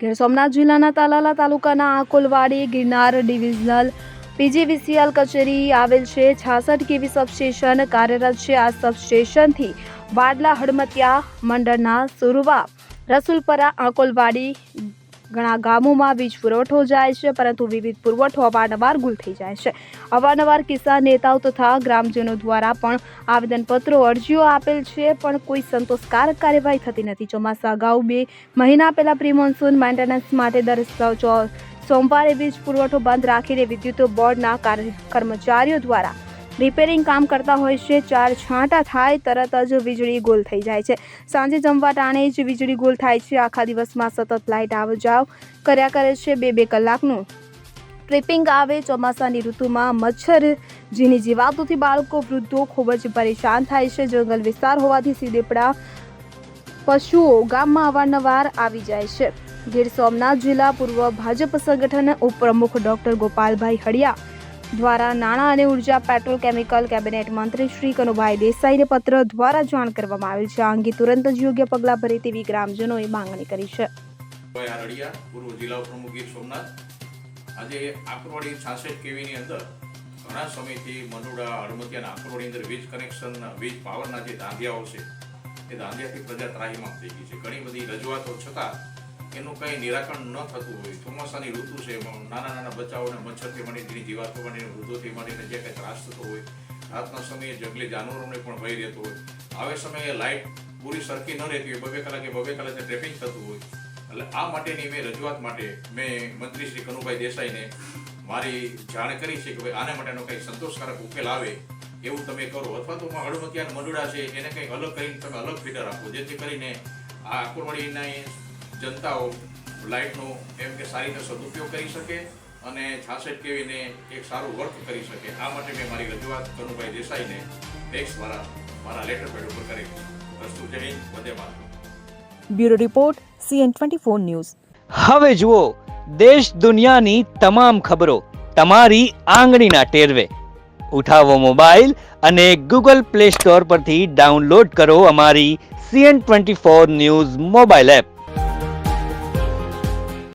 ગીર સોમનાથ જિલ્લાના તાલાલા તાલુકાના આકોલવાડી Girnar divisional PGVCL કચેરી આવેલ છે. છાસઠ કેવી સબસ્ટેશન કાર્યરત છે. આ સબસ્ટેશનથી વાડલા હડમતિયા મંડળના સુરવા રસુલપરા આકોલવાડી ઘણા ગામોમાં વીજ પુરવઠો જાય છે, પરંતુ વિવિધ પુરવઠો અવારનવાર ગુલ થઈ જાય છે. અવારનવાર કિસાન નેતાઓ તથા ગ્રામજનો દ્વારા પણ આવેદનપત્રો, અરજીઓ આપેલ છે, પણ કોઈ સંતોષકારક કાર્યવાહી થતી નથી. ચોમાસા અગાઉ બે મહિના પહેલાં પ્રી મોન્સૂન મેન્ટેનન્સ માટે દર સોમવારે વીજ પુરવઠો બંધ રાખીને વિદ્યુત બોર્ડના કર્મચારીઓ દ્વારા રિપેરિંગ કામ કરતા હોય છે, ચાર છાંટા થાય, તરત જ વીજળી ગોલ થઈ જાય છે. સાંજે જમવા ટાણે જ વીજળી ગોલ થાય છે. આખા દિવસમાં સતત લાઇટ આવ જાવ કર્યા કરે છે બે બે કલાકનું. ટ્રિપિંગ આવે ચોમાસાની ઋતુમાં મચ્છર જેની જીવાતોથી બાળકો, વૃદ્ધો ખૂબ જ પરેશાન થાય છે. જંગલ વિસ્તાર હોવાથી સીદેપડા પશુઓ ગામમાં અવારનવાર આવી જાય છે. ગીર સોમનાથ જિલ્લા પૂર્વ ભાજપ સંગઠન ઉપપ્રમુખ ડોક્ટર ગોપાલભાઈ હળિયા દ્વારા નાણાં અને ઊર્જા પેટ્રોલ કેમિકલ કેબિનેટ મંત્રી શ્રી કનુભાઈ દેસાઈને પત્ર દ્વારા જાણ કરવામાં આવેલ છે. આ અંગે તુરંત જ યોગ્ય પગલાં ભરે તેવી ગ્રામજનોએ માંગણી કરી છે. પૂર્વ જિલ્લા પ્રમુખ ગીર સોમનાથ. આજે આકરોડી છાસઠ કેવીની અંદર ઘણા સમયથી મનુડા, હળમતિયા અને આકરવાડી અંદર વીજ કનેક્શન, વીજ પાવરના જે ધાંધિયાઓ છે, એ ધાંધિયાથી પ્રજા ત્રાહીમામ થઈ ગઈ છે. ઘણી બધી રજૂઆતો છતાં એનું કંઈ નિરાકરણ ન થતું હોય. ચોમાસાની ઋતુ છે, એમાં નાના નાના બચ્ચાઓને મચ્છરથી માંડીને, જીવાતો માંડીને, વૃદ્ધોથી માંડીને જે કંઈ ત્રાસ થતો હોય, રાતના સમયે જંગલી જાનવરોને પણ ભય રહેતો હોય. આવે સમયે લાઇટ પૂરી સરખી ન રહેતી હોય, બબે કલાકે બબે કલાકે ટ્રેફિક થતું હોય. એટલે આ માટેની મેં રજૂઆત માટે મેં મંત્રી શ્રી કનુભાઈ દેસાઈને મારી જાણ કરી છે કે ભાઈ આના માટેનો કંઈક સંતોષકારક ઉકેલ આવે એવું તમે કરો. અથવા તો હળમતિયા મંડુડા છે, એને કંઈક અલગ કરીને તમે અલગ ફીટર આપો. જેથી કરીને આ આકુરવાડીના જનતાઓ લાઇટનો એમ કે સારી રીતે સદુપયોગ કરી શકે અને છાસઠ કેવીને એક સારું વર્ક કરી શકે. આ માટે મેં મારી રજૂઆત કનુભાઈ દેસાઈને ટેક્સ દ્વારા મારા લેટર પેડ ઉપર કરી વસ્તુ જય હિન્દ વંદે bureau report C N twenty four news. હવે જુઓ દેશ દુનિયાની તમામ ખબરો તમારી આંગળીના ટેરવે. ઉઠાવો મોબાઈલ અને ગૂગલ પ્લે સ્ટોર પરથી ડાઉનલોડ કરો અમારી C N twenty four news mobile app.